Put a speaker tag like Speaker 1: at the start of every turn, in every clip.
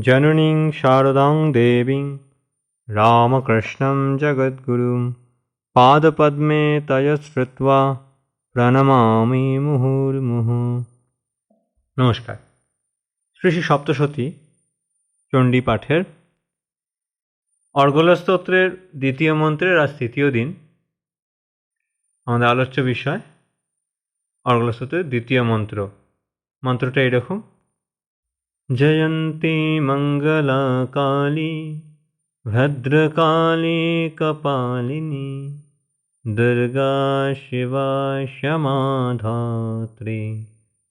Speaker 1: জননীং শারদাং দেবীং রামকৃষ্ণম জগদ্গুরু পাদপদ্মে তয়শ্রুত্বা প্রণমামি মুহুর্মুহু। নমস্কার। শ্রী শ্রী সপ্তশতী চণ্ডী পাঠের অর্গলস্তোত্রের দ্বিতীয় মন্ত্রের আজ তৃতীয় দিন। আমাদের আলোচ্য বিষয় অর্গলস্তোত্রের দ্বিতীয় মন্ত্র। মন্ত্রটা এরকম। জয়ন্তী মঙ্গলা কালী ভদ্রকালী কপালিনী দুর্গা শিবা क्षमा ধাত্রী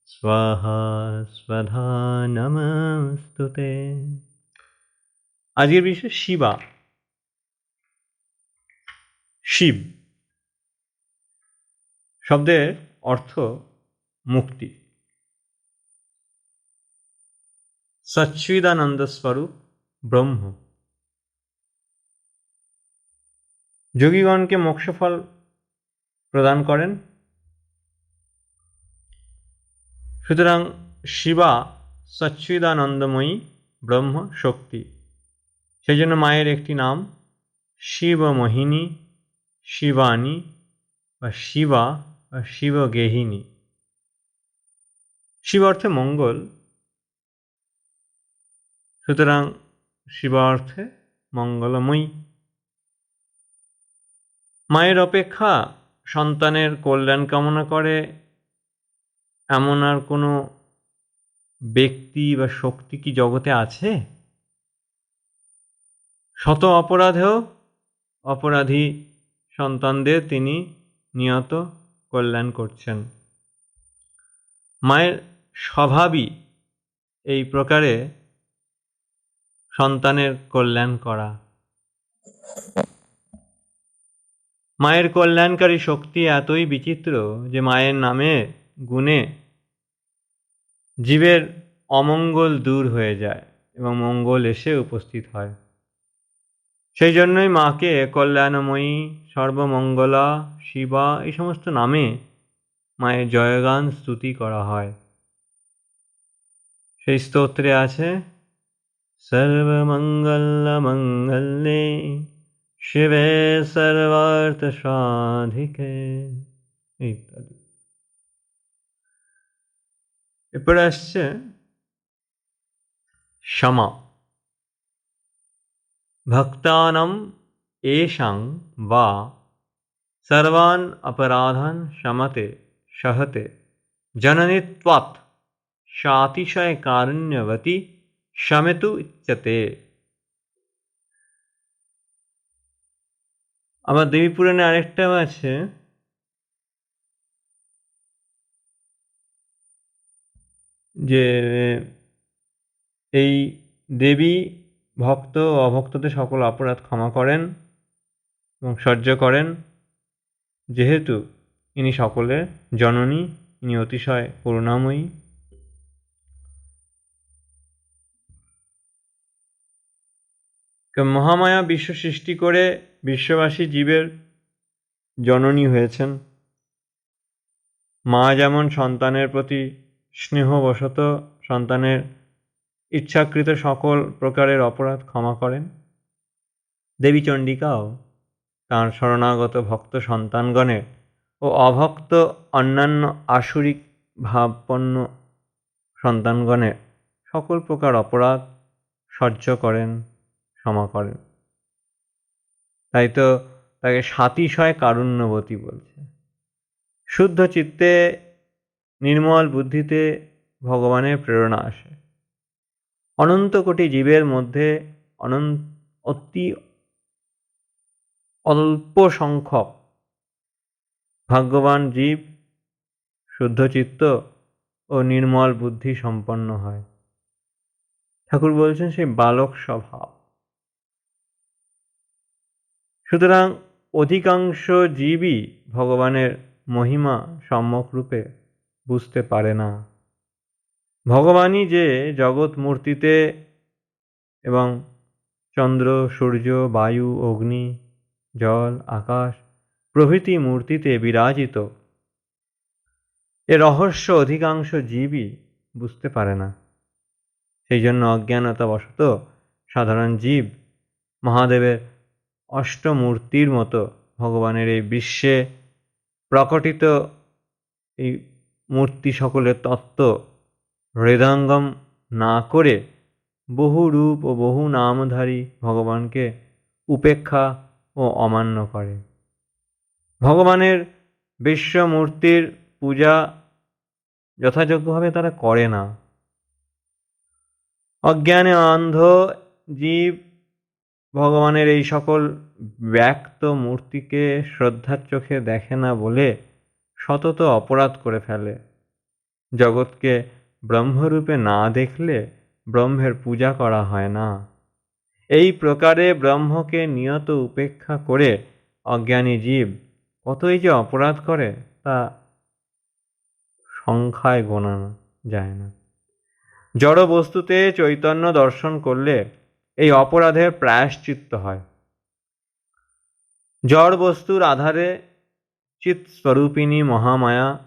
Speaker 1: স্বাহা স্বধা নমস্তুতে আজকের বিষয় শিবা শিব শব্দের অর্থ মুক্তি সচ্চিদানন্দ স্বরূপ ব্রহ্ম যোগীগণকে মোক্ষফল প্রদান করেন সুতরাং শিবা সচ্চিদানন্দময়ী ব্রহ্ম শক্তি সেই জন্য মায়ের একটি নাম শিবমোহিনী, শিবানী বা শিবা বা শিবগেহিনী। শিব অর্থে মঙ্গল। সুতরাং শিবার্থে মঙ্গলময়ী। মায়ের অপেক্ষা সন্তানের কল্যাণ কামনা করে, এমন আর কোনো ব্যক্তি বা শক্তি কি জগতে আছে? শত অপরাধেও অপরাধী সন্তানদের তিনি নিয়ত কল্যাণ করছেন। মায়ের স্বভাবই এই প্রকারে সন্তানের কল্যাণ করা। মায়ের কল্যাণকারী শক্তি এতই বিচিত্র যে মায়ের নামে গুণে জীবের অমঙ্গল দূর হয়ে যায় এবং মঙ্গল এসে উপস্থিত হয়। সেই জন্যই মাকে কল্যাণময়ী, সর্বমঙ্গলা, শিবা এই সমস্ত নামে মায়ের জয়গান স্তুতি করা হয়। সেই স্তোত্রে আছে सर्वमङ्गलमङ्गल्ये शिवे सर्वार्थसाधिके इत्यादि। पुनश्च क्षमा। भक्तानां एषां वा सर्वान् अपराधान् शमते, शहते। जननित्वात् शातिशयकारुण्यवती কারুণ্যবতী ইচ্ছাতে। আবার দেবী পুরাণে আরেকটাও আছে। যে, এই দেবী ভক্ত ও অভক্তদের সকল অপরাধ ক্ষমা করেন এবং সহ্য করেন। যেহেতু ইনি সকলের জননী, ইনি অতিশয় করুণাময়ী। মহামায়া বিশ্ব সৃষ্টি করে বিশ্ববাসী জীবের জননী হয়েছেন। মা যেমন সন্তানের প্রতি স্নেহবশত সন্তানের ইচ্ছাকৃত সকল প্রকারের অপরাধ ক্ষমা করেন, দেবী চণ্ডিকাও তাঁর শরণাগত ভক্ত সন্তানগণের ও অভক্ত অন্যান্য আসরিক ভাবপন্ন সন্তানগণের সকল প্রকার অপরাধ সহ্য করেন। ক্ষমা করেন। তাই তো তাকে সাতিশয় কারুণ্যবতী বলছে। শুদ্ধ চিত্তে নির্মল বুদ্ধিতে ভগবানের প্রেরণা আসে। অনন্ত কোটি জীবের মধ্যে অনন্ত অতি অল্প সংখ্যক ভাগ্যবান জীব শুদ্ধচিত্ত ও নির্মল বুদ্ধি সম্পন্ন হয়। ঠাকুর বলছেন সেই বালক স্বভাব। সুতরাং অধিকাংশ জীবই ভগবানের মহিমা সম্যক রূপে বুঝতে পারে না। ভগবানই যে জগৎ মূর্তিতে এবং চন্দ্র, সূর্য, বায়ু, অগ্নি, জল, আকাশ প্রভৃতি মূর্তিতে বিরাজিত, এ রহস্য অধিকাংশ জীবই বুঝতে পারে না। সেই জন্য অজ্ঞানতাবশত সাধারণ জীব মহাদেবের অষ্টমূর্তির মতো ভগবানের এই বিশ্বে প্রকটিত এই মূর্তি সকলের তত্ত্ব হৃদয়ঙ্গম না করে বহু রূপ ও বহু নামধারী ভগবানকে উপেক্ষা ও অমান্য করে। ভগবানের বিশ্বমূর্তির পূজা যথাযোগ্যভাবে তারা করে না। অজ্ঞানে অন্ধ জীব ভগবানের এই সকল ব্যক্ত মূর্তিকে শ্রদ্ধার চোখে দেখে না বলে সতত অপরাধ করে ফেলে। জগৎকে ব্রহ্মরূপে না দেখলে ব্রহ্মের পূজা করা হয় না। এই প্রকারে ব্রহ্মকে নিয়ত উপেক্ষা করে অজ্ঞানী জীব কতই যে অপরাধ করে তা সংখ্যায় গোনা যায় না। জড় বস্তুতে চৈতন্য দর্শন করলে এই অপরাধের প্রায়শ্চিত্ত হয়। জড় বস্তুর আধারে চিৎ স্বরূপিণী মহামায়া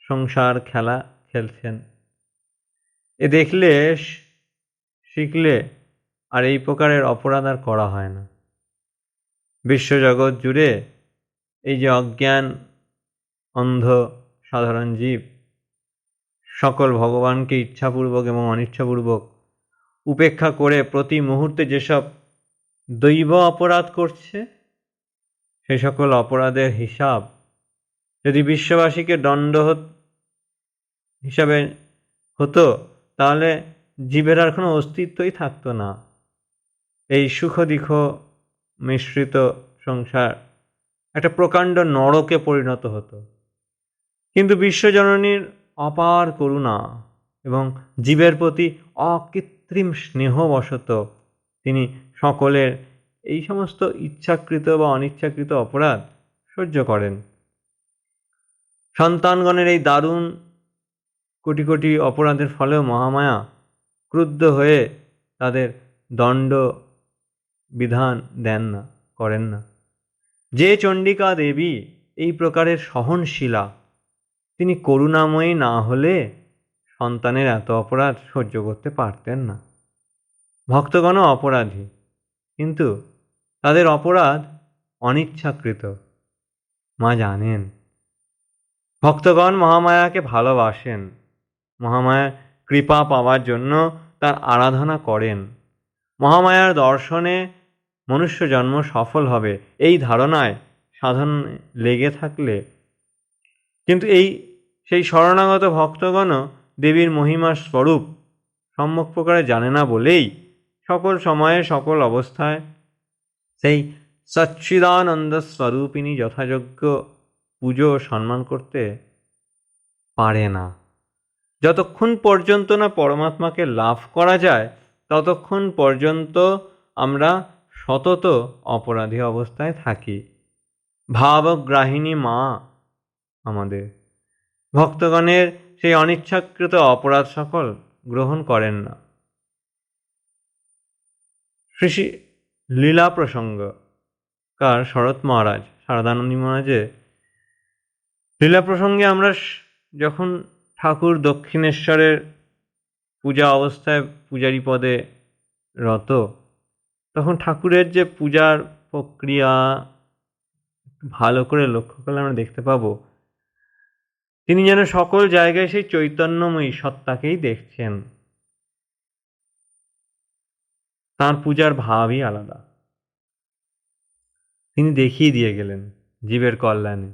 Speaker 1: সংসার খেলা খেলছেন। এ দেখলে শিখলে আর এই প্রকারের অপরাধ আর করা হয় না। বিশ্বজগৎ জুড়ে এই যে অজ্ঞান, অন্ধ, সাধারণ জীব, সকল ভগবানকে ইচ্ছাপূর্বক এবং অনিচ্ছাপূর্বক উপেক্ষা করে প্রতি মুহূর্তে যেসব দৈব অপরাধ করছে, সে সকল অপরাধের হিসাব, যদি বিশ্ববাসীকে দণ্ড হিসাবে হতো, তাহলে জীবের আর কোনো অস্তিত্বই থাকতো না। এই সুখ দিখ মিশ্রিত সংসার একটা প্রকাণ্ড নরকে পরিণত হতো। কিন্তু বিশ্বজননীর অপার করুণা এবং জীবের প্রতি অকৃত্রিম স্নেহবশত তিনি সকলের এই সমস্ত ইচ্ছাকৃত বা অনিচ্ছাকৃত অপরাধ সহ্য করেন। সন্তানগণের এই দারুণ কোটি কোটি অপরাধের ফলেও মহামায়া ক্রুদ্ধ হয়ে তাদের দণ্ড বিধান দেন না, করেন না। যে চণ্ডিকা দেবী এই প্রকারের সহনশীলা, তিনি করুণাময়ী না হলে সন্তানের এত অপরাধ সহ্য করতে পারতেন না। ভক্তগণও অপরাধী, কিন্তু তাদের অপরাধ অনিচ্ছাকৃত। মা জানেন, ভক্তগণ মহামায়াকে ভালোবাসেন। মহামায়ার কৃপা পাওয়ার জন্য তার আরাধনা করেন। মহামায়ার দর্শনে মনুষ্য জন্ম সফল হবে, এই ধারণায় সাধন লেগে থাকলে। কিন্তু এই সেই শরণাগত ভক্তগণও দেবীর মহিমার স্বরূপ সম্যক প্রকারে জানে না বলেই সকল সময়ে সকল অবস্থায় সেই সচ্চিদানন্দ স্বরূপিনী যথাযোগ্য পুজো সম্মান করতে পারে না। যতক্ষণ পর্যন্ত না পরমাত্মাকে লাভ করা যায়, ততক্ষণ পর্যন্ত আমরা সতত অপরাধী অবস্থায় থাকি। ভাবগ্রাহিনী মা আমাদের। ভক্তগণের সেই অনিচ্ছাকৃত অপরাধ সকল গ্রহণ করেন না। শ্রী লীলা প্রসঙ্গ, কার শরৎ মহারাজ, শারদানন্দী মহারাজে লীলা প্রসঙ্গে আমরা যখন ঠাকুর দক্ষিণেশ্বরের পূজা অবস্থায় পূজারী পদে রত, তখন ঠাকুরের যে পূজার প্রক্রিয়া ভালো করে লক্ষ্য করলে আমরা দেখতে পাবো তিনি যেন সকল জায়গায় সেই চৈতন্যময়ী সত্তাকেই দেখছেন। তার পূজার ভাবই আলাদা। তিনি দেখিয়ে দিয়ে গেলেন জীবের কল্যাণে।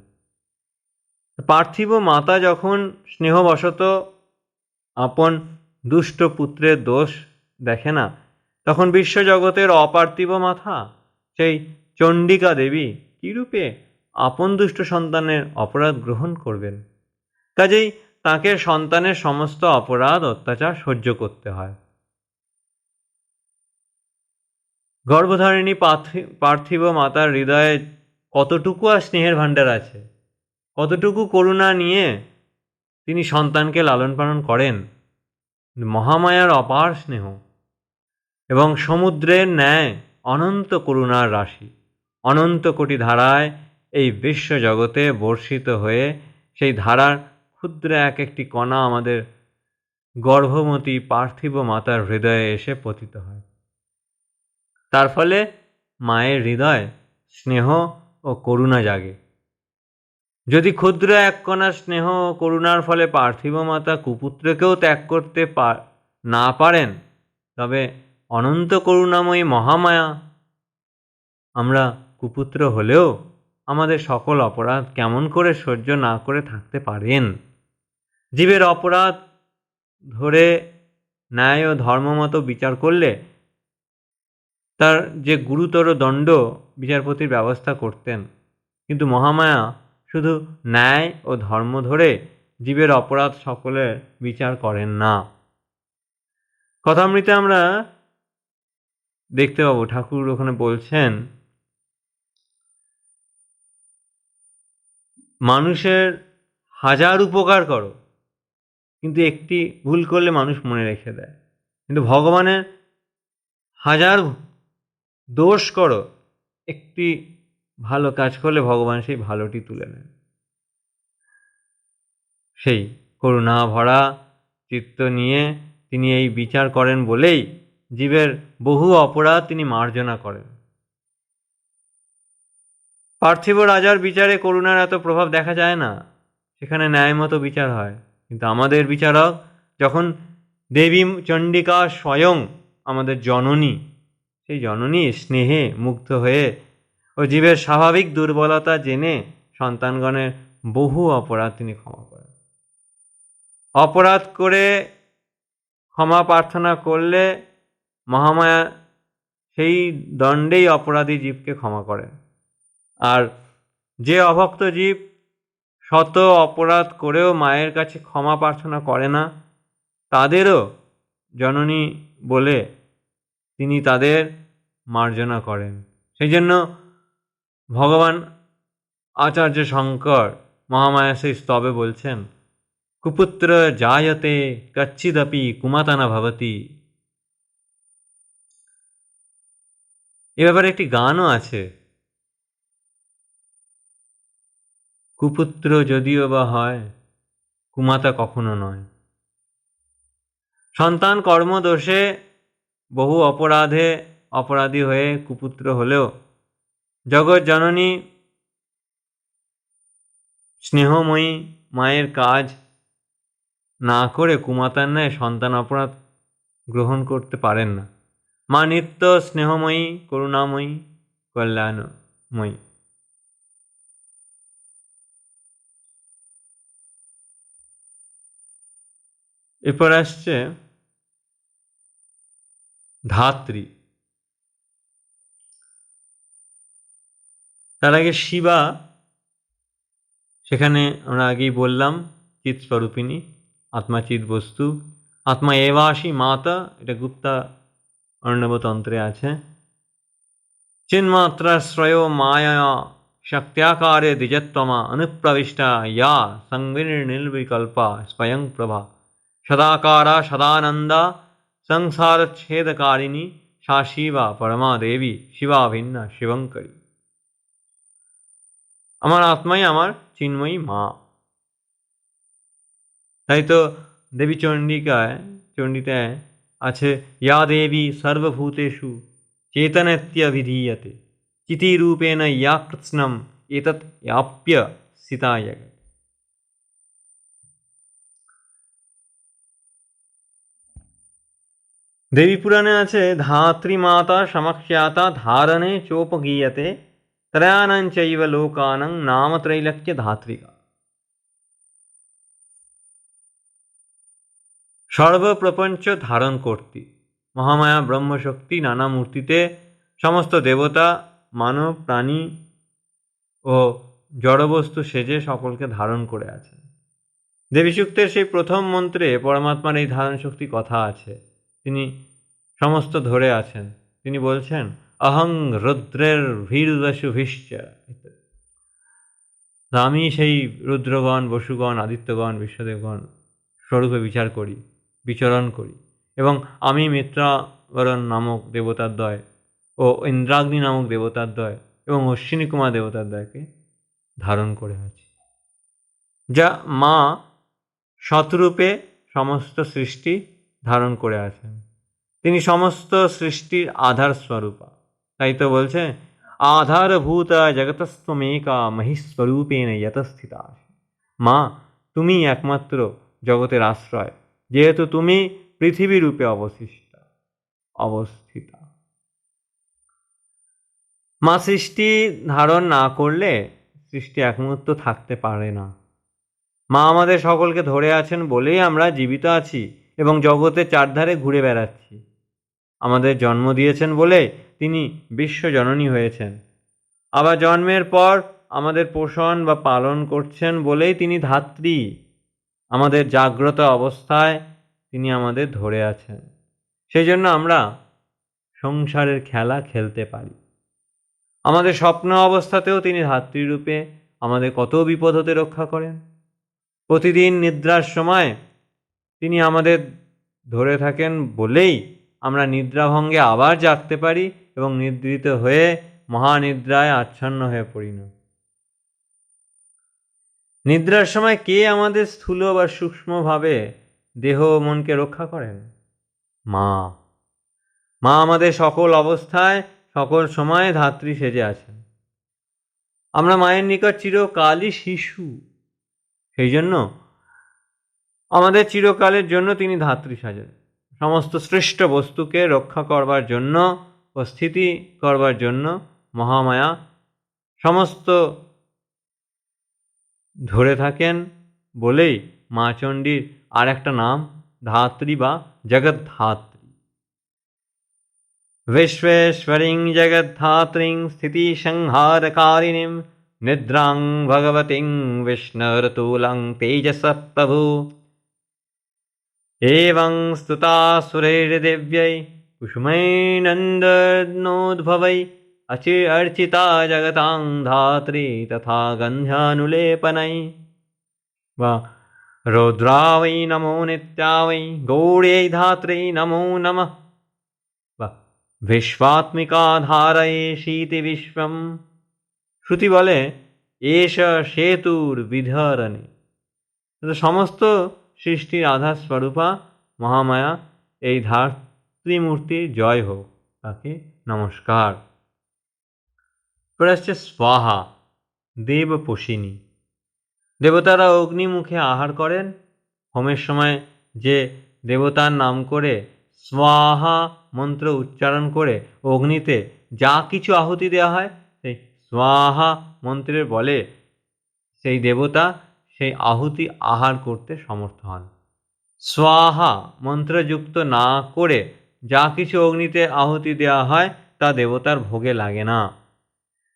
Speaker 1: পার্থিব মাতা যখন স্নেহবশত আপন দুষ্ট পুত্রের দোষ দেখে না, তখন বিশ্বজগতের অপার্থিব মাথা সেই চণ্ডিকা দেবী কীরূপে আপন দুষ্ট সন্তানের অপরাধ গ্রহণ করবেন? কাজেই তাকে সন্তানের সমস্ত অপরাধ অত্যাচার সহ্য করতে হয়। গর্ভধারিণী পার্থিব মাতার হৃদয়ে কতটুকু আর স্নেহের ভাণ্ডার আছে? কতটুকু করুণা নিয়ে তিনি সন্তানকে লালন পালন করেন? মহামায়ার অপার স্নেহ এবং সমুদ্রের ন্যায় অনন্ত করুণার রাশি, অনন্ত কোটি ধারায় এই বিশ্ব জগতে বর্ষিত হয়ে সেই ধারার ক্ষুদ্র এক একটি কণা আমাদের গর্ভবতী পার্থিব মাতার হৃদয়ে এসে পতিত হয়। তার ফলে মায়ের হৃদয় স্নেহ ও করুণা জাগে। যদি ক্ষুদ্র এক কণা স্নেহ ও করুণার ফলে পার্থিব মাতা কুপুত্রকেও ত্যাগ করতে না পারেন, তবে অনন্ত করুণাময়ী মহামায়া, আমরা কুপুত্র হলেও আমাদের সকল অপরাধ কেমন করে সহ্য না করে থাকতে পারেন? জীবের অপরাধ ধরে ন্যায় ও ধর্মমতো বিচার করলে তার যে গুরুতর দণ্ড বিচারপতির ব্যবস্থা করতেন। কিন্তু মহামায়া শুধু ন্যায় ও ধর্ম ধরে জীবের অপরাধ সকলের বিচার করেন না। কথামৃতে আমরা দেখতে পাবো, ঠাকুর ওখানে বলছেন, মানুষের হাজার উপকার করো কিন্তু একটি ভুল করলে মানুষ মনে রেখে দেয়। কিন্তু ভগবানের হাজার দোষ করো, একটি ভালো কাজ করলে ভগবান সেই ভালোটি তুলে নেন সেই করুণা ভরা চিত্ত নিয়ে তিনি এই বিচার করেন বলেই জীবের বহু অপরাধ তিনি মার্জনা করেন। পার্থিব রাজার বিচারে করুণার এত প্রভাব দেখা যায় না, সেখানে ন্যায়মতো বিচার হয়। কিন্তু আমাদের বিচারক যখন দেবী চণ্ডিকা স্বয়ং আমাদের জননী, সেই জননী স্নেহে মুগ্ধ হয়ে ও জীবের স্বাভাবিক দুর্বলতা জেনে সন্তানগণের বহু অপরাধ তিনি ক্ষমা করেন। অপরাধ করে ক্ষমা প্রার্থনা করলে মহামায়া সেই দণ্ডেই অপরাধী জীবকে ক্ষমা করেন। আর যে অভক্ত জীব শত অপরাধ করেও মায়ের কাছে ক্ষমা প্রার্থনা করে না। তাদেরও জননী বলে তিনি তাদের মার্জনা করেন। সেই জন্য ভগবান আচার্য শঙ্কর মহামায়া সেই স্তবে বলছেন, কুপুত্র জায়তে কচ্ছিদপি কুমাতানা ভবতি। এ ব্যাপারে একটি গানও আছে। কুপুত্র যদিও বা হয়, কুমাতা কখনো নয়। সন্তান কর্মদোষে বহু অপরাধে অপরাধী হয়ে কুপুত্র হলেও জগৎ জননী স্নেহময়ী মায়ের কাজ না করে কুমাতার ন্যায় সন্তান অপরাধ গ্রহণ করতে পারেন না। মা নিত্য স্নেহময়ী, করুণাময়ী, কল্যাণময়ী। এরপর আসছে ধাত্রী। তার আগে শিবা, সেখানে আমরা আগেই বললাম চিৎ স্বরূপিনী আত্মাচিৎ বস্তু। আত্মা এবাসী মাতা, এটা গুপ্তা অর্ণবতন্ত্রে আছে। চিন্মাত্রাশ্রয় মায়া, শক্ত্যাকারে দ্বিজত্তমা অনুপ্রবিষ্টা ইয়া, সংবির্নির্বিকল্পা, স্বয়ং প্রভা। সদাকারা সদানন্দা সংসারচ্ছেদকারিণী সা শিবা পরমা দেবী শিবা ভিন্না শিবঙ্করী আমার আত্মাই আমার চিন্ময়ী মা তাই তো দেবী চণ্ডিকায় চণ্ডিতায় আছে ইয়া দেবী সর্বভূতেষু চেতনত্যভিধীয়তে চিতিরূপেণ ইয়া কৃৎস্নম এতৎ ইয়াপ্য সিতায় দেবী পুরাণে আছে ধাত্রী মাতা সমক্ষ্যাতা ধারণে চোপ চোপগীয়তে ত্রয়ানঞ্চৈব লোকানং নাম ত্রৈলক্য ধাত্রিকা সর্বপ্রপঞ্চ ধারণ করতি মহামায়া ব্রহ্মশক্তি নানা মূর্তিতে সমস্ত দেবতা মানব প্রাণী ও জড়বস্তু সেজে সকলকে ধারণ করে আছেন দেবীসূক্তের সেই প্রথম মন্ত্রে পরমাত্মার এই ধারণ শক্তি কথা আছে। তিনি সমস্ত ধরে আছেন। তিনি বলছেন, অহং রুদ্রের ভীরদশুভিশ্চ আমি সেই রুদ্রগণ, বসুগণ, আদিত্যগণ, বিশ্বদেবগণ স্বরূপে বিচার করি, বিচরণ করি এবং আমি মিত্রাবরণ নামক দেবতার দয় ও ইন্দ্রাগ্নি নামক দেবতার দয় এবং অশ্বিনী কুমার দেবতার দয়কে ধারণ করে আছি। যা মা শতরূপে সমস্ত সৃষ্টি ধারণ করে আছেন। তিনি সমস্ত সৃষ্টির আধার স্বরূপা। তাই তো বলছে, আধারভূত জগতস্তমেকা মহিস্বরূপেণ যতস্থিতা মা তুমি একমাত্র জগতের আশ্রয়, যেহেতু তুমি পৃথিবী রূপে অবশিষ্ট অবস্থিতা। মা, সৃষ্টি ধারণ না করলে সৃষ্টি এক মুহূর্ত থাকতে পারে না। মা, আমাদের সকলকে ধরে আছেন বলেই আমরা জীবিত আছি। এবং জগতের চারধারে ঘুরে বেড়াচ্ছি। আমাদের জন্ম দিয়েছেন বলে তিনি বিশ্বজননী হয়েছেন। আবার জন্মের পর আমাদের পোষণ বা পালন করছেন বলেই তিনি ধাত্রী। আমাদের জাগ্রত অবস্থায় তিনি আমাদের ধরে আছেন। সেই জন্য আমরা সংসারের খেলা খেলতে পারি। আমাদের স্বপ্ন অবস্থাতেও তিনি ধাত্রীরূপে আমাদের কত বিপদ হতে রক্ষা করেন। প্রতিদিন নিদ্রার সময় তিনি আমাদের ধরে থাকেন বলেই আমরা নিদ্রাভঙ্গে আবার জাগতে পারি এবং নিদ্রিত হয়ে মহানিদ্রায় আচ্ছন্ন হয়ে পড়ি না। নিদ্রার সময় কে আমাদের স্থূল বা সূক্ষ্মভাবে দেহ মনকে রক্ষা করেন? মা। মা আমাদের সকল অবস্থায়, সকল সময় ধাত্রী সেজে আছেন। আমরা মায়ের নিকট চিরকালই শিশু। সেই জন্য আমাদের চিরকালের জন্য তিনি ধাত্রী সাজেন সমস্ত শ্রেষ্ঠ বস্তুকে রক্ষা করবার জন্য ও স্থিতি করবার জন্য মহামায়া সমস্ত ধরে থাকেন বলেই মা চণ্ডীর আর একটা নাম ধাত্রী বা জগদ্ধাত্রী विश्वेश्वरीं जगद्धात्रीं स्थितिसंहारकारिणीं निद्रां भगवतीं विष्णुरतुलं तेजसः प्रभु एवं स्तुता सुरैर्दिव्यै कुसुमैनन्दनोद्भवै अचि अर्चिता जगतां धात्री तथा गन्ध्यानुलेपनै वा रौद्रा वै नमो नित्या वै गौड्यै धात्रै नमो नमः বা বিশ্বাত্মিকা ধারায় শীতি বিশ্বম শ্রুতি বলে এস সেতুর বিধরণী সমস্ত সৃষ্টির আধার স্বরূপা মহামায়া, এই ধাত্রীমূর্তির জয় হোক। তাকে নমস্কার। পরে আসছে স্বাহা দেবপোষিনী দেবতারা অগ্নিমুখে আহার করেন। হোমের সময় যে দেবতার নাম করে স্বাহা মন্ত্র উচ্চারণ করে অগ্নিতে যা কিছু আহুতি দেওয়া হয়, সেই স্বাহা মন্ত্রের বলে সেই দেবতা সেই আহুতি আহার করতে সমর্থ হন। স্বাহা মন্ত্রযুক্ত না করে যা কিছু অগ্নিতে আহুতি দেওয়া হয়, তা দেবতার ভোগে লাগে না।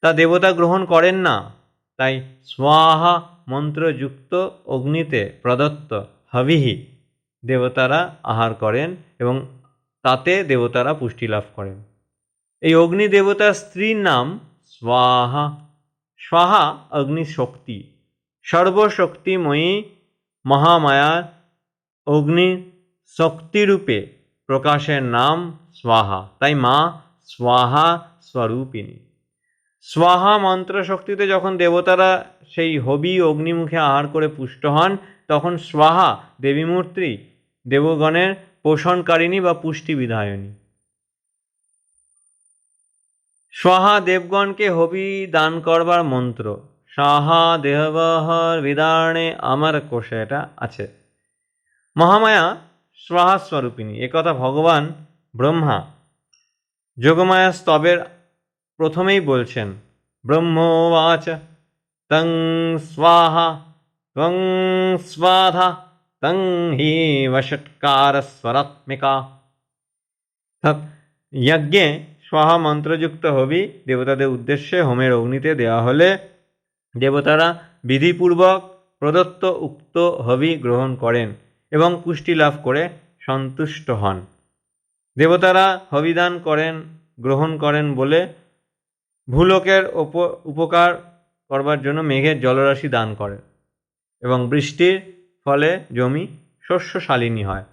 Speaker 1: তা দেবতা গ্রহণ করেন না, তাই স্বাহা মন্ত্রযুক্ত অগ্নিতে প্রদত্ত হবিহি দেবতারা আহার করেন এবং তাতে দেবতারা পুষ্টি লাভ করেন। এই অগ্নি দেবতার স্ত্রীর নাম স্বাহা। স্বাহা অগ্নি শক্তি সর্বশক্তিময়ী মহামায়ার অগ্নি শক্তিরূপে প্রকাশের নাম স্বাহা। তাই মা স্বাহা স্বরূপিণী। স্বাহা মন্ত্র শক্তিতে যখন দেবতারা সেই হবি অগ্নিমুখে আহার করে পুষ্ট হন, তখন স্বাহা দেবীমূর্তি দেবগণের পোষণকারিণী বা পুষ্টি বিধায়নী স্বাহা দেবগণকে হবি দান করবার মন্ত্র সাহা দেহবহর বিদারণে আমার কোষে এটা আছে। মহামায়া স্বাহা স্বরূপিণী একথা ভগবান ব্রহ্মা যোগমায়া স্তবের প্রথমেই বলছেন, ব্রহ্মবাচ তং স্বাহা ত্বং স্বাধা, তং হি বষৎকার স্বরাত্মিকা যজ্ঞে স্বাহা মন্ত্রযুক্ত হবি, দেবতাদের উদ্দেশ্যে হোমের অগ্নিতে দেওয়া হলে দেবতারা বিধিপূর্বক প্রদত্ত উক্ত হবি গ্রহণ করেন এবং পুষ্টি লাভ করে সন্তুষ্ট হন। দেবতারা হবিদান করেন, গ্রহণ করেন বলে ভূলোকের উপকার করবার জন্য মেঘের জলরাশি দান করেন এবং বৃষ্টির ফলে জমি শস্যশালিনী হয়।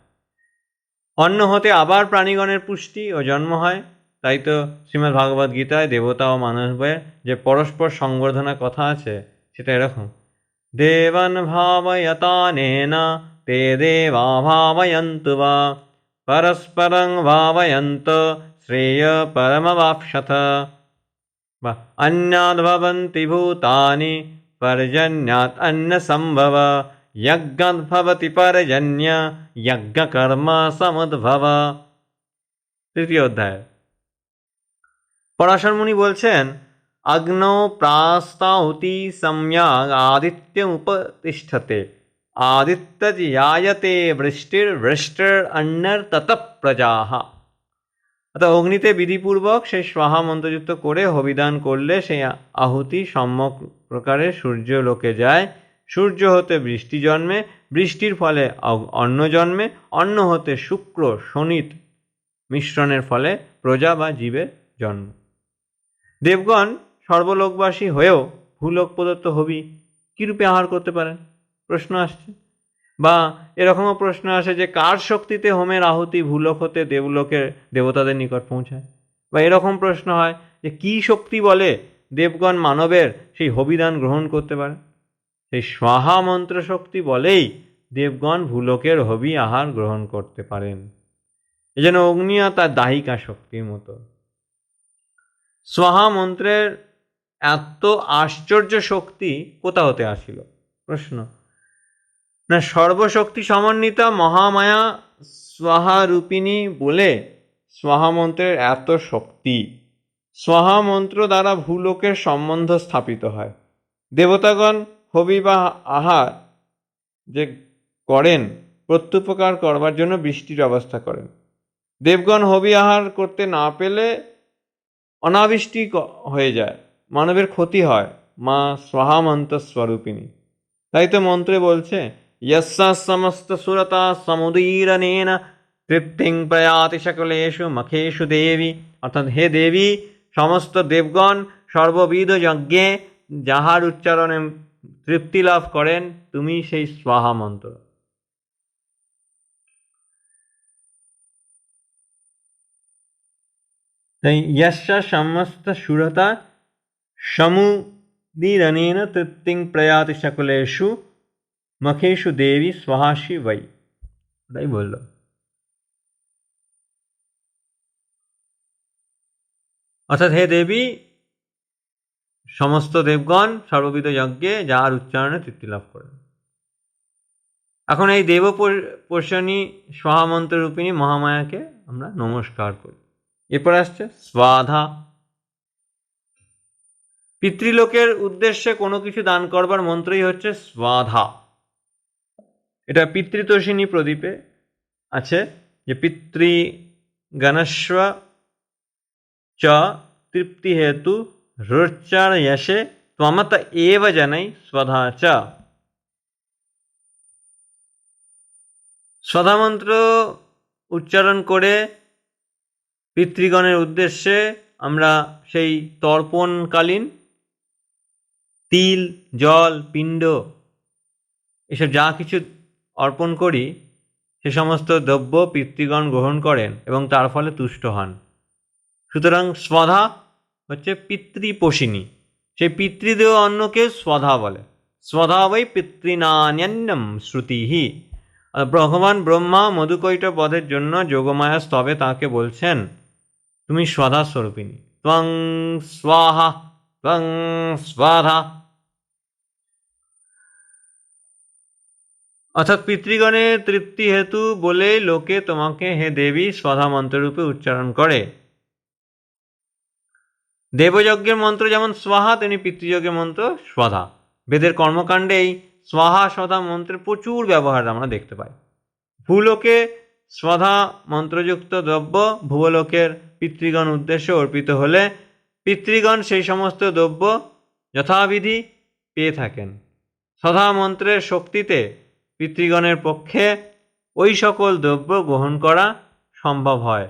Speaker 1: অন্ন হতে আবার প্রাণীগণের পুষ্টি ও জন্ম হয়। তাই তো শ্রীমদ্ ভাগবত গীতায় দেবতা ও মানুষদের যে পরস্পর সংবর্ধনা কথা আছে, সেটা এরকম। দেবন ভাবয়তানেনা তে দেবা ভাবয়ন্তু বা, পরস্পরং ভাবয়ন্ত শ্রেয় পরমবাপসথ বা অন্যাদ্ভবন্তি ভূতানি পর্জন্যাত অন্য সম্ভব যজ্ঞদ্ভবতি পর্জন্য, যজ্ঞকর্ম সমুদ্ভব। তৃতীয় অধ্যায়। পরাশর মুনি বলছেন, আগ্ন প্রাস্তাহুতি সম্যাগ আদিত্যম উপতিষ্ঠতে আদিত্যজিয়ায়তে বৃষ্টির বৃষ্টির অন্যর তত প্রজাহ অর্থাৎ অগ্নিতে বিধিপূর্বক সেই স্বাহা মন্ত্রযুক্ত করে হবিদান করলে সেই আহুতি সম্যক প্রকারে সূর্য লোকে যায়। সূর্য হতে বৃষ্টি জন্মে, বৃষ্টির ফলে অন্ন জন্মে, অন্ন হতে শুক্র শনিত মিশ্রণের ফলে প্রজা বা জীবের জন্ম। দেবগণ সর্বলোকবাসী হয়েও ভূলোক প্রদত্ত হবি কীরূপে আহার করতে পারেন? প্রশ্ন আসছে। বা এরকমও প্রশ্ন আসে যে, কার শক্তিতে হোমের আহুতি ভূলোক হতে দেবলোকের দেবতাদের নিকট পৌঁছায়? বা এরকম প্রশ্ন হয় যে, কি শক্তি বলে দেবগণ মানবের সেই হবিদান গ্রহণ করতে পারে সেই স্বাহা মন্ত্র শক্তি বলেই দেবগণ ভূলোকের হবি আহার গ্রহণ করতে পারেন। যেন অগ্নিয়া তার দাহিকা শক্তির মতো। স্বাহা মন্ত্রের এত আশ্চর্য শক্তি কোথা হতে আসিল? প্রশ্ন। না, সর্বশক্তি সমন্বিতা মহামায়া স্বাহা রূপিণী বলে স্বাহা মন্ত্রের এত শক্তি। স্বাহা মন্ত্র দ্বারা ভূলোকের সম্বন্ধ স্থাপিত হয়। দেবতাগণ হবি বা আহার যে করেন, প্রত্যুপকার করবার জন্য বৃষ্টির ব্যবস্থা করেন। দেবগণ হবি আহার করতে না পেলে অনাবৃষ্টি হয়ে যায়, মানবের ক্ষতি হয়, মা স্বাহামন্ত স্বরূপিণী তাই তো মন্ত্রে বলছে, ইয়সা সমস্ত সুরতা সমুদীর তৃপ্তিং প্রয়াতি সকলেশু মখেশু দেবী। অর্থাৎ হে দেবী, সমস্ত দেবগণ সর্ববিধ যজ্ঞে যাহার উচ্চারণে তৃপ্তি লাভ করেন, তুমি সেই স্বাহা মন্ত্র তাই ইয়াস্যা সমস্ত সুরতা সমুদীরণেন তৃপ্তিং প্রয়াতি সকলেশু মখেশু দেবী সহাশি বৈ তাই বলল অর্থাৎ হে দেবী সমস্ত দেবগণ সর্ববিধ যজ্ঞে যার উচ্চারণে তৃপ্তি লাভ করেন এখন এই দেব পোষণী মহামায়াকে আমরা নমস্কার করি এরপর আসছে স্বাধা। পিতৃলোকের উদ্দেশ্যে কোনো কিছু দান করবার মন্ত্রই হচ্ছে স্বাধা। এটা পিতৃতোষিনী প্রদীপে আছে যে পিতৃ গণস্ব চ তৃপ্তি হেতু রোচ্চার যশে ত্বমত এব জনৈ স্বধা চ। স্বধা মন্ত্র উচ্চারণ করে পিতৃগণের উদ্দেশ্যে আমরা সেই তর্পণকালীন তিল, জল, পিণ্ড, এসব যা কিছু অর্পণ করি, সে সমস্ত দ্রব্য পিতৃগণ গ্রহণ করেন এবং তার ফলে তুষ্ট হন। সুতরাং স্বধা হচ্ছে পিতৃপোষিনী সেই পিতৃদেহ অন্নকে স্বধা বলে। স্বধা বৈ পিতৃনান্যন্নম শ্রুতিহি। ভগবান ব্রহ্মা মধুকৈট বধের জন্য যোগমায়া স্তবে তাকে বলছেন তুমি স্বধা স্বরূপিনী ত্বং স্বাহা, ত্বং স্বাধা। অর্থাৎ পিতৃগণের তৃপ্তি হেতু বলে লোকে তোমাকে হে দেবী স্বধা মন্ত্ররূপে উচ্চারণ করে। দেবযজ্ঞের মন্ত্র যেমন স্বাহা, তেমনি পিতৃযজ্ঞের মন্ত্র স্বধা। বেদের কর্মকাণ্ডে এই স্বাহা, স্বধা মন্ত্রের প্রচুর ব্যবহার আমরা দেখতে পাই। ভূলোকে স্বধা মন্ত্রযুক্ত দ্রব্য ভূলোকের পিতৃগণ উদ্দেশ্যে অর্পিত হলে পিতৃগণ সেই সমস্ত দ্রব্য যথাবিধি পেয়ে থাকেন। সধা মন্ত্রের শক্তিতে পিতৃগণের পক্ষে ওই সকল দ্রব্য গ্রহণ করা সম্ভব হয়।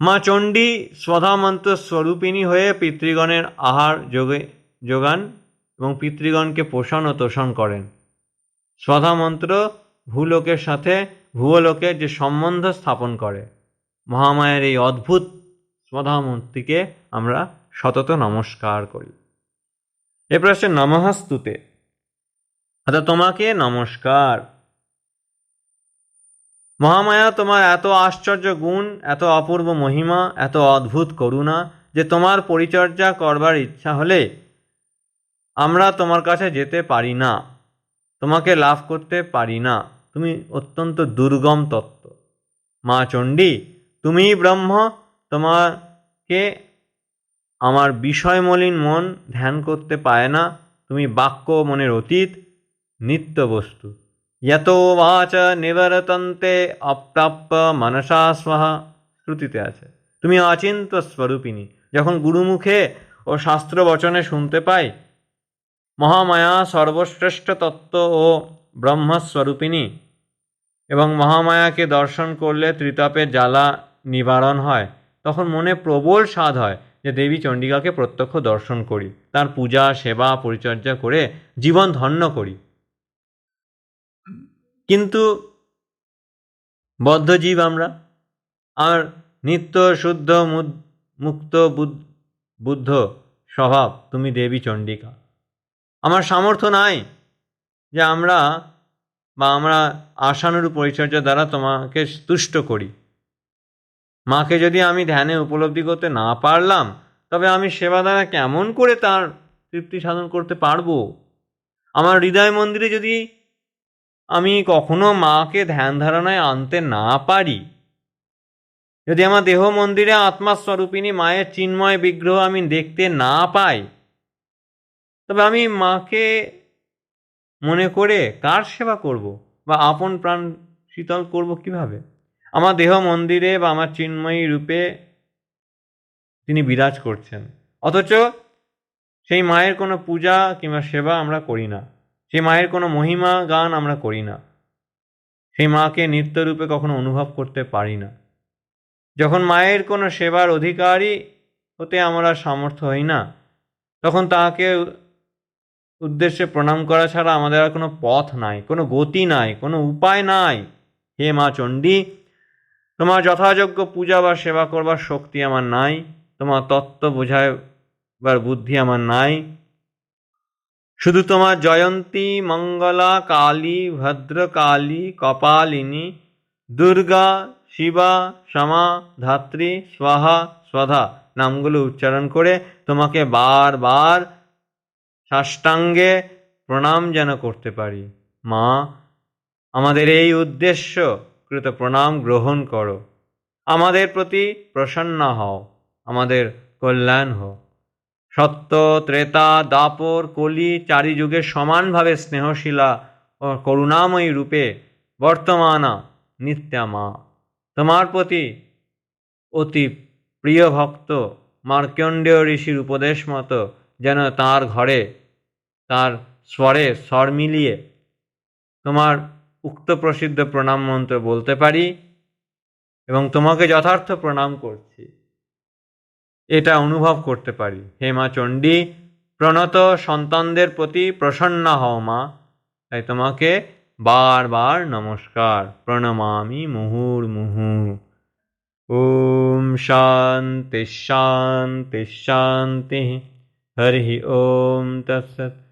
Speaker 1: মা চণ্ডী স্বধামন্ত্র স্বরূপিণী হয়ে পিতৃগণের আহার যোগে যোগান এবং পিতৃগণকে পোষণ ও তোষণ করেন। স্বধামন্ত্র ভূলোকের সাথে ভূলোকের যে সম্বন্ধ স্থাপন করে। মহামায়ের এই অদ্ভুত স্বধামূর্তিকে আমরা সতত নমস্কার করি। এরপর আসছে নমহাস্তুতে। অর্থাৎ তোমাকে নমস্কার। মহামায়া, তোমার এত আশ্চর্য গুণ, এত অপূর্ব মহিমা, এত অদ্ভুত করুণা যে তোমার পরিচর্যা করবার ইচ্ছা হলে আমরা তোমার কাছে যেতে পারি না। তোমাকে লাভ করতে পারি না। তুমি অত্যন্ত দুর্গম তত্ত্ব। মা চণ্ডী তুমিই ব্রহ্ম, তোমাকে আমার বিষয়মলিন মন ধ্যান করতে পায় না, তুমি বাক্য মনের অতীত, নিত্য বস্তু। যত বাচ নিবরতন্তে অপ্রাপ্য মনসা স্বাহা শ্রুতিতে আছে। তুমি অচিন্ত স্বরূপিনী যখন গুরুমুখে ও শাস্ত্র বচনে শুনতে পাই, মহামায়া সর্বশ্রেষ্ঠ তত্ত্ব ও ব্রহ্মস্বরূপিণী এবং মহামায়াকে দর্শন করলে ত্রিতাপের জ্বালা নিবারণ হয়, তখন মনে প্রবল স্বাদ হয় যে দেবী চণ্ডিকাকে প্রত্যক্ষ দর্শন করি, তার পূজা, সেবা, পরিচর্যা করে জীবন ধন্য করি। কিন্তু বদ্ধজীব আমরা, আর নিত্য শুদ্ধ মুক্ত বুদ্ধ স্বভাব তুমি দেবী চণ্ডিকা। আমার সামর্থ্য নাই যে আমরা বা আমরা আশানুরূপ পরিচর্যা দ্বারা তোমাকে তুষ্ট করি। মাকে যদি আমি ধ্যানে উপলব্ধি করতে না পারলাম, তবে আমি সেবা দ্বারা কেমন করে তার তৃপ্তি সাধন করতে পারব? আমার হৃদয় মন্দিরে যদি আমি কখনো মাকে ধ্যান ধারণায় আনতে না পারি, যদি আমার দেহ মন্দিরে আত্মাস্বরূপিণী মায়ের চিন্ময় বিগ্রহ আমি দেখতে না পাই, তবে আমি মাকে মনে করে কার সেবা করব বা আপন প্রাণ শীতল করব কীভাবে? আমার দেহ মন্দিরে বা আমার চিন্ময়ী রূপে তিনি বিরাজ করছেন। অথচ সেই মায়ের কোনো পূজা কিংবা সেবা আমরা করি না। সেই মায়ের কোনো মহিমা গান আমরা করি না। সেই মাকে নিত্যরূপে কখনো অনুভব করতে পারি না। যখন মায়ের কোনো সেবার অধিকারী হতে আমরা সামর্থ্য হই না, তখন তাকে উদ্দেশ্যে প্রণাম করা ছাড়া আমাদের আর কোনো পথ নাই, কোনো গতি নাই, কোনো উপায় নাই। হে মা চণ্ডী তোমার যথাযোগ্য পূজা বা সেবা করবার শক্তি আমার নাই, তোমার তত্ত্ব বোঝাইবার বুদ্ধি আমার নাই। শুধু তোমার জয়ন্তী, মঙ্গলা, কালী, ভদ্রকালী, কপালিনী, দুর্গা, শিবা সমা ধাত্রী, স্বাহা, স্বধা নামগুলো উচ্চারণ করে তোমাকে বারবার সাষ্টাঙ্গে প্রণাম যেন করতে পারি। মা, আমাদের এই উদ্দেশ্য কৃত প্রণাম গ্রহণ করো। আমাদের প্রতি প্রসন্ন হও, আমাদের কল্যাণ হও। সত্য, ত্রেতা, দাপর, কলি চারি যুগে সমানভাবে স্নেহশীলা ও করুণাময়ী রূপে বর্তমানা নিত্যা মা তোমার প্রতি অতি প্রিয় ভক্ত মার্কণ্ডেয় ঋষির উপদেশ মতো যেন তার ঘরে, তার স্বরে স্বর মিলিয়ে তোমার উক্ত প্রসিদ্ধ প্রণাম মন্ত্র বলতে পারি এবং তোমাকে যথার্থ প্রণাম করছি। এটা অনুভব করতে পারি। হে মা চণ্ডী, প্রণত সন্তানদের প্রতি প্রসন্ন হও মা। তাই তোমাকে বারবার নমস্কার। প্রণমামি মুহুর মুহু। ওম শান্তি শান্তি শান্তি। হরি ওম তৎসৎ।